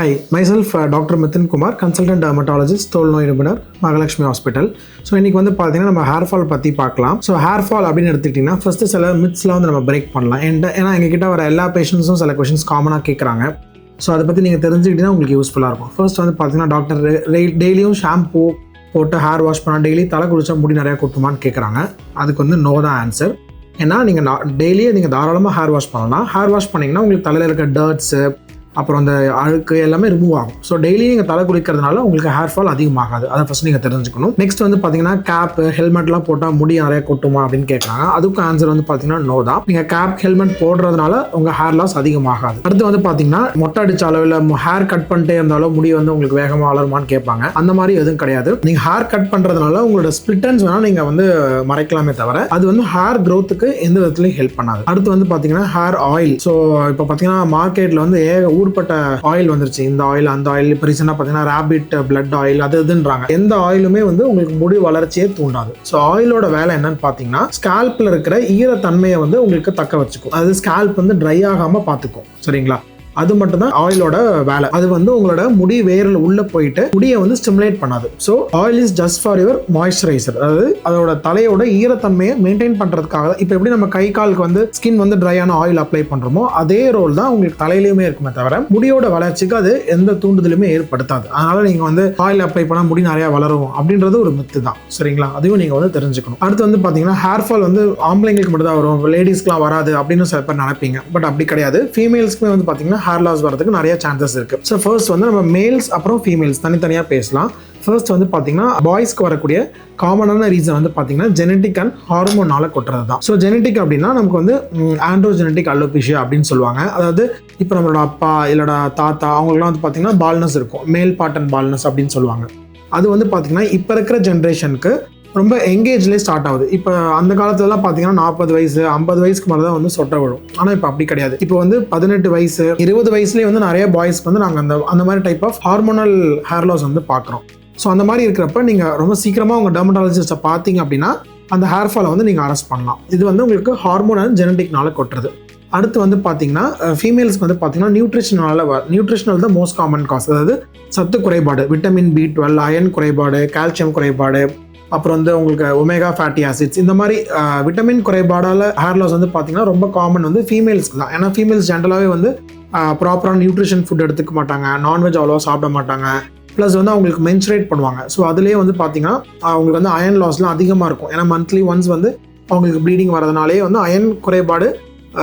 Hi myself doctor Mithan Kumar consultant dermatologist தோல் நோய் நிபுணர் மகாலட்சுமி ஹாஸ்பிட்டல் ஸோ இன்றைக்கி வந்து பார்த்தீங்கன்னா நம்ம ஹேர் ஃபால் பற்றி பார்க்கலாம். ஸோ ஹேர் ஃபால் அப்படின்னு எடுத்துக்கிட்டிங்கன்னா ஃபஸ்ட்டு சில மித்ஸ்லாம் வந்து நம்ம பிரேக் பண்ணலாம். என்ட ஏன்னா எங்ககிட்ட வர எல்லா பேஷண்ட்ஸும் சில கொஷின்ஸ் காமனாக கேட்குறாங்க ஸோ அதை பற்றி நீங்கள் தெரிஞ்சுக்கிட்டீங்கன்னா உங்களுக்கு யூஸ்ஃபுல்லாக இருக்கும். ஃபர்ஸ்ட் வந்து பார்த்தீங்கன்னா டாக்டர் டெய்லியும் ஷாம்பூ போட்டு ஹேர் வாஷ் பண்ணால் டெய்லி தலை குளிச்சா முடி நிறையா கொட்டுமான்னு கேட்குறாங்க அதுக்கு வந்து நோ தான் ஆன்சர் ஏன்னா நீங்கள் டெய்லியே நீங்கள் தாராளமாக ஹேர் வாஷ் பண்ணலாம். ஹேர் வாஷ் பண்ணிங்கன்னா உங்களுக்கு தலையில் இருக்க டர்ட்ஸு அப்புறம் அந்த அழுக்கு எல்லாமே ரிமூவ் ஆகும். ஸோ டெய்லி நீங்கள் தலை குளிக்கிறதுனால உங்களுக்கு ஹேர் ஃபால் அதிகமாகாது. அதை ஃபஸ்ட் நீங்கள் தெரிஞ்சுக்கணும். நெக்ஸ்ட் வந்து பார்த்தீங்கன்னா கேப் ஹெல்மெட்லாம் போட்டால் முடி நிறைய கொட்டுமா அப்படின்னு கேட்குறாங்க அதுக்கும் ஆன்சர் வந்து பார்த்தீங்கன்னா நோ தான். நீங்கள் கேப் ஹெல்மெட் போடுறதுனால உங்கள் ஹேர் லாஸ் அதிகமாகாது. அடுத்து வந்து பார்த்தீங்கன்னா மொட்டை அடிச்சாலோ இல்லை ஹேர் கட் பண்ணிட்டே இருந்தாலும் முடி வந்து உங்களுக்கு வேகமாக வளருமான்னு கேட்பாங்க அந்த மாதிரி எதுவும் கிடையாது. நீங்கள் ஹேர் கட் பண்ணுறதுனால உங்களோட ஸ்பிளிட்டன்ஸ் வேணால் நீங்கள் வந்து மறைக்கலாமே தவிர அது வந்து ஹேர் க்ரோத்துக்கு எந்த விதத்துலையும் ஹெல்ப் பண்ணாது. அடுத்து வந்து பார்த்தீங்கன்னா ஹேர் ஆயில் ஸோ இப்போ பார்த்தீங்கன்னா மார்க்கெட்டில் வந்து ஏக ஊர் ஊர்பட்ட ஆயில் வந்துருச்சு. இந்த ஆயில் அந்த ஆயில் இப்போ ரீசெண்டாக பார்த்தீங்கன்னா ரேபிட் பிளட் ஆயில் அது இதுன்றாங்க. எந்த ஆயிலுமே வந்து உங்களுக்கு முடி வளர்ச்சியே தூண்டாது. ஸோ ஆயிலோட வேலை என்னன்னு பார்த்தீங்கன்னா ஸ்கால்பில் இருக்கிற ஈரத்தன்மையை வந்து உங்களுக்கு தக்க வச்சுக்கும். அது ஸ்கால்ப் வந்து ட்ரை ஆகாமல் பார்த்துக்கும் சரிங்களா? அது மட்டும் தான் ஆயிலோட வேலை. அது வந்து உங்களோட முடி வேரில் உள்ள போயிட்டு முடியை வந்து ஸ்டிமுலேட் பண்ணாது. So oil is just for your moisturiser அதாவது அதோட தலையோட ஈரத்தன்மையை மெயின்டைன் பண்ணுறதுக்காக இப்போ எப்படி நம்ம கை காலுக்கு வந்து ஸ்கின் வந்து ட்ரையான ஆயில் அப்ளை பண்ணுறோமோ அதே ரோல் தான் உங்களுக்கு தலையிலையுமே இருக்குமே தவிர முடியோட வளர்ச்சிக்கு அது எந்த தூண்டுதலுமே ஏற்படுத்தாது. அதனால நீங்கள் வந்து ஆயில் அப்ளை பண்ணால் முடி நிறையா வளரும் அப்படின்றது ஒரு மித்து தான். சரிங்களா? அதையும் நீங்கள் வந்து தெரிஞ்சுக்கணும். அடுத்து வந்து பார்த்தீங்கன்னா ஹேர் ஃபால் வந்து ஆம்பளைங்களுக்கு மட்டும் தான் வரும் லேடிஸ்க்குலாம் வராது அப்படின்னு சில பேர் நினைப்பீங்க. பட் அப்படி கிடையாது. ஃபீமேல்ஸ்க்குமே வந்து பார்த்தீங்கன்னா ஹேர் லாஸ் வரதுக்கு நிறைய சான்சஸ் இருக்கு. ஸோ ஃபர்ஸ்ட் வந்து நம்ம மேல்ஸ் அப்புறம் ஃபீமேல்ஸ் தனித்தனியாக பேசலாம். ஃபர்ஸ்ட் வந்து பார்த்தீங்கன்னா பாய்ஸ்க்கு வரக்கூடிய காமனான ரீசன் வந்து பார்த்தீங்கன்னா ஜெனட்டிக் அண்ட் ஹார்மோனால் கொட்டுறது தான் ஸோ ஜெனட்டிக் அப்படின்னா நமக்கு வந்து ஆண்ட்ரோஜெனட்டிக் அலோபிஷியா அப்படின்னு சொல்லுவாங்க. அதாவது இப்போ நம்மளோட அப்பா இல்லோட தாத்தா அவங்களுக்குலாம் வந்து பார்த்தீங்கன்னா பால்னஸ் இருக்கும். மேல் பாட்டன் பால்னஸ் அப்படின்னு சொல்லுவாங்க. அது வந்து பார்த்தீங்கன்னா இப்போ இருக்கிற ஜென்ரேஷனுக்கு ரொம்ப எங்கேஜ்லேயே ஸ்டார்ட் ஆகுது. இப்போ அந்த காலத்துலலாம் பார்த்தீங்கன்னா நாற்பது வயசு ஐம்பது வயசுக்கு மேலே தான் வந்து சொட்டை விழும். ஆனால் இப்போ அப்படி கிடையாது. இப்போ வந்து பதினெட்டு வயசு இருபது வயசுலேயே வந்து நிறைய பாய்ஸ்க்கு வந்து நாங்கள் அந்த அந்த மாதிரி type of hormonal hair loss வந்து பார்க்குறோம் ஸோ அந்த மாதிரி இருக்கிறப்ப நீங்கள் ரொம்ப சீக்கிரமாக உங்கள் டெர்மட்டாலஜிஸ்ட்டை பார்த்தீங்க அப்படின்னா அந்த ஹேர் ஃபாலை வந்து நீங்கள் அரெஸ்ட் பண்ணலாம். இது வந்து உங்களுக்கு ஹார்மோன் அண்ட் ஜெனட்டிக்னால கொட்டுறது. அடுத்து வந்து பார்த்தீங்கன்னா ஃபீமேல்ஸ்க்கு வந்து பார்த்தீங்கன்னா நியூட்ரிஷனால நியூட்ரிஷனல் தான் மோஸ்ட் காமன் காஸ் அதாவது சத்து குறைபாடு விட்டமின் பி டுவெல் அயன் குறைபாடு கால்சியம் குறைபாடு அப்புறம் வந்து உங்களுக்கு ஒமேகா ஃபேட்டி ஆசிட்ஸ் இந்த மாதிரி விட்டமின் குறைபாடால் ஹேர் லாஸ் வந்து பார்த்தீங்கன்னா ரொம்ப காமன் வந்து ஃபீமேல்ஸ்க்கு தான். ஏன்னா ஃபீமேல்ஸ் ஜென்ரலாகவே வந்து ப்ராப்பரான நியூட்ரிஷன் ஃபுட் எடுத்துக்க மாட்டாங்க. நான்வெஜ் அவ்வளோவா சாப்பிட மாட்டாங்க. ப்ளஸ் வந்து அவங்களுக்கு மென்சுரேட் பண்ணுவாங்க. ஸோ அதுலேயே வந்து பார்த்தீங்கன்னா அவங்களுக்கு வந்து அயன் லாஸ்லாம் அதிகமாக இருக்கும். ஏன்னா மந்த்லி ஒன்ஸ் வந்து அவங்களுக்கு ப்ளீடிங் வரதுனாலே வந்து அயன் குறைபாடு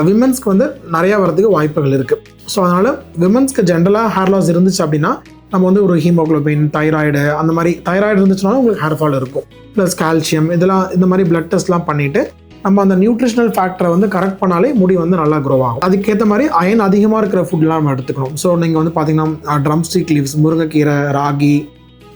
விமன்ஸ்க்கு வந்து நிறையா வரதுக்கு வாய்ப்புகள் இருக்குது ஸோ அதனால் விமன்ஸ்க்கு ஜென்ரலாக ஹேர் லாஸ் இருந்துச்சு அப்படின்னா நம்ம வந்து ஒரு ஹீமோக்ளோபின் தைராய்டு அந்த மாதிரி தைராய்டு இருந்துச்சுனாலும் உங்களுக்கு ஹேர் ஃபால் இருக்கும். ப்ளஸ் கால்சியம் இதெல்லாம் இந்த மாதிரி பிளட் டெஸ்ட்லாம் பண்ணிவிட்டு நம்ம அந்த நியூட்ரிஷனல் ஃபேக்டரை வந்து கரெக்ட் பண்ணாலே முடி வந்து நல்லா க்ரோ ஆகும். அதுக்கேற்ற மாதிரி அயன் அதிகமாக இருக்கிற ஃபுட்லாம் நம்ம எடுத்துக்கணும். ஸோ நீங்கள் வந்து பார்த்தீங்கன்னா ட்ரம் ஸ்டிக் லீவ்ஸ் முருங்கைக்கீரை ராகி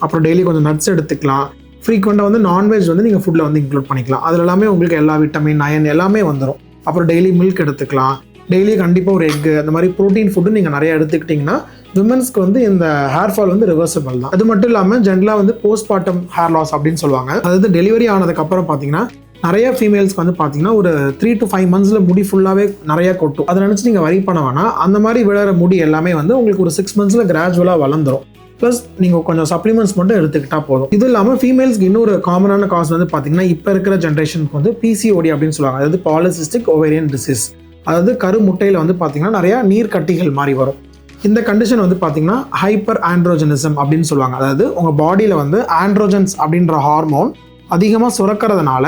அப்புறம் டெய்லி கொஞ்சம் நட்ஸ் எடுத்துக்கலாம். ஃப்ரீக்வெண்ட்டாக வந்து நான்வெஜ் வந்து நீங்கள் ஃபுட்டில் வந்து இன்க்ளூட் பண்ணிக்கலாம். அதில் எல்லாமே உங்களுக்கு எல்லா விட்டமின் அயன் எல்லாமே வந்துடும் அப்புறம் டெய்லி மில்க் எடுத்துக்கலாம். டெய்லி கண்டிப்பாக ஒரு எக்கு அந்த மாதிரி ப்ரோட்டீன் ஃபுட்டு நீங்கள் நிறைய எடுத்துக்கிட்டிங்கன்னா விமன்ஸ்க்கு வந்து இந்த ஹேர் ஃபால் வந்து ரிவர்சபிள் தான். அது மட்டும் இல்லாமல் ஜென்ரலாக வந்து போஸ்ட்மார்ட்டம் ஹேர் லாஸ் அப்படின்னு சொல்லுவாங்க. அதாவது டெலிவரி ஆனதுக்கப்புறம் பார்த்தீங்கன்னா நிறைய ஃபீமேல்ஸ்க்கு வந்து பார்த்தீங்கன்னா ஒரு த்ரீ டு ஃபைவ் மந்த்ஸில் முடி ஃபுல்லாகவே நிறையா கொட்டும். அதை நினச்சி நீங்கள் வரி பண்ண வேணாம். அந்த மாதிரி விழுற முடி எல்லாமே வந்து உங்களுக்கு ஒரு சிக்ஸ் மந்த்ஸில் கிராஜுவலாக வளர்ந்துரும். ப்ளஸ் நீங்கள் கொஞ்சம் சப்ளிமெண்ட்ஸ் மட்டும் எடுத்துக்கிட்டா போதும். இது இல்லாமல் ஃபீமேல்ஸ்க்கு இன்னொரு காமனான காஸ் வந்து பார்த்தீங்கன்னா இப்போ இருக்கிற ஜென்ரேஷனுக்கு வந்து பிசிஓடி அப்படின்னு சொல்லுவாங்க. அதாவது பாலிசிஸ்டிக் ஓவேரியன் டிசீஸ் அதாவது கருமுட்டையில் வந்து பார்த்திங்கன்னா நிறையா நீர் கட்டிகள் மாதிரி வரும். இந்த கண்டிஷன் வந்து பார்த்தீங்கன்னா ஹைப்பர் ஆண்ட்ரோஜனிசம் அப்படின்னு சொல்லுவாங்க. அதாவது உங்கள் பாடியில் வந்து ஆண்ட்ரோஜன்ஸ் அப்படின்ற ஹார்மோன் அதிகமாக சுரக்கிறதுனால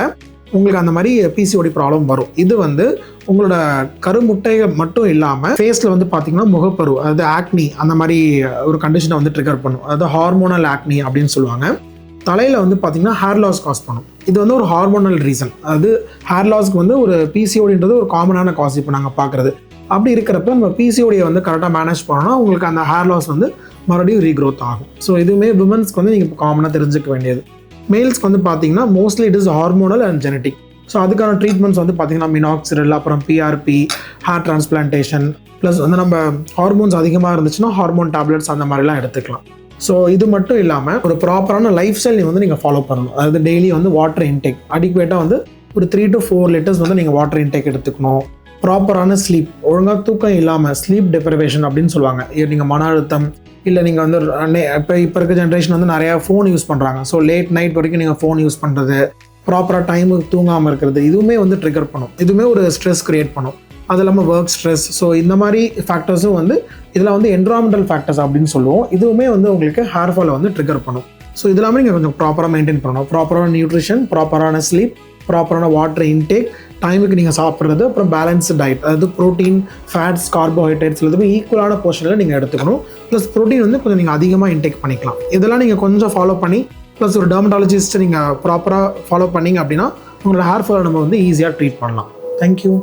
உங்களுக்கு அந்த மாதிரி பிசிஓடி ப்ராப்ளம் வரும். இது வந்து உங்களோட கருமுட்டைகள் மட்டும் இல்லாமல் ஃபேஸில் வந்து பார்த்திங்கன்னா முகப்பரு அதாவது ஆக்னி அந்த மாதிரி ஒரு கண்டிஷனை வந்து ட்ரிகர் பண்ணும். அதாவது ஹார்மோனல் ஆக்னி அப்படின்னு சொல்லுவாங்க. தலையில் வந்து பார்த்தீங்கன்னா ஹேர் லாஸ் காஸ் பண்ணும். இது வந்து ஒரு ஹார்மோனல் ரீசன் அதாவது ஹேர் லாஸ்க்கு வந்து ஒரு பிசிஓடின்றது ஒரு காமனான காஸ் இப்போ நாங்கள் பார்க்குறது அப்படி இருக்கிறப்ப நம்ம பிசிஓடியை வந்து கரெக்டாக மேனேஜ் பண்ணோம்னா உங்களுக்கு அந்த ஹேர் லாஸ் வந்து மறுபடியும் ரீக்ரோத் ஆகும். ஸோ இதுவுமே விமன்ஸ்க்கு வந்து நீங்கள் இப்போ காமனாக தெரிஞ்சுக்க வேண்டியது. மேல்ஸ்க்கு வந்து பார்த்தீங்கன்னா mostly it is hormonal and genetic so அதுக்கான ட்ரீட்மெண்ட்ஸ் வந்து பார்த்தீங்கன்னா மினாக்சிரல் அப்புறம் பிஆர்பி ஹேர் டிரான்ஸ்பிளான்டேஷன் ப்ளஸ் வந்து நம்ம ஹார்மோன்ஸ் அதிகமாக இருந்துச்சுன்னா ஹார்மோன் டேப்லெட்ஸ் அந்த மாதிரிலாம் எடுத்துக்கலாம். ஸோ இது மட்டும் இல்லாமல் ஒரு ப்ராப்பரான லைஃப் ஸ்டைல் வந்து நீங்கள் ஃபாலோ பண்ணணும். அதாவது டெய்லி வந்து வாட்டர் இன்டேக் அடிக்குவேட்டாக வந்து ஒரு த்ரீ டு ஃபோர் லிட்டர்ஸ் வந்து நீங்கள் வாட்டர் இன்டேக் எடுத்துக்கணும். ப்ராப்பரான ஸ்லீப் ஒழுங்காக தூக்கம் இல்லாமல் ஸ்லீப் டெப்ரிவேஷன் அப்படின்னு சொல்லுவாங்க. நீங்கள் மன அழுத்தம் இல்லை நீங்கள் வந்து இப்போ இப்போ இருக்க ஜென்ரேஷன் வந்து நிறையா ஃபோன் யூஸ் பண்ணுறாங்க ஸோ லேட் நைட் வரைக்கும் நீங்கள் ஃபோன் யூஸ் பண்ணுறது ப்ராப்பராக டைமுக்கு தூங்காமல் இருக்கிறது இதுவுமே வந்து ட்ரிகர் பண்ணும். இதுவுமே ஒரு ஸ்ட்ரெஸ் க்ரியேட் பண்ணும். அது இல்லாமல் ஒர்க் ஸ்ட்ரெஸ் ஸோ இந்த மாதிரி ஃபேக்டர்ஸும் வந்து இதில் வந்து என்வரான்மெண்டல் ஃபேக்டர்ஸ் அப்படின்னு சொல்லுவோம். இதுவுமே வந்து உங்களுக்கு ஹேர் ஃபாலை வந்து ட்ரிகர் பண்ணும். ஸோ இதெல்லாமே நீங்கள் கொஞ்சம் ப்ராப்பராக மெயின்டைன் பண்ணணும். ப்ராப்பரான நியூட்ரிஷன் ப்ராப்பரான ஸ்லீப் ப்ராப்பரான வாட்டர் இன்டேக் டைமுக்கு நீங்கள் சாப்பிட்றது அப்புறம் பேலன்ஸ்டு டயட் அதாவது ப்ரோட்டீன் ஃபேட்ஸ் கார்போஹைட்ரேட்ஸ் எல்லாத்துமே ஈக்குவலான போர்ஷனில் நீங்கள் எடுத்துக்கணும். ப்ளஸ் ப்ரோட்டீன் வந்து கொஞ்சம் நீங்கள் அதிகமாக இன்டேக் பண்ணிக்கலாம். இதெல்லாம் நீங்கள் கொஞ்சம் ஃபாலோ பண்ணி ப்ளஸ் ஒரு டெர்மட்டாலஜிஸ்ட் நீங்கள் ப்ராப்பராக ஃபாலோ பண்ணீங்க அப்படின்னா உங்களோட ஹேர் ஃபாலை நம்ம வந்து ஈஸியாக ட்ரீட் பண்ணலாம். தேங்க்யூ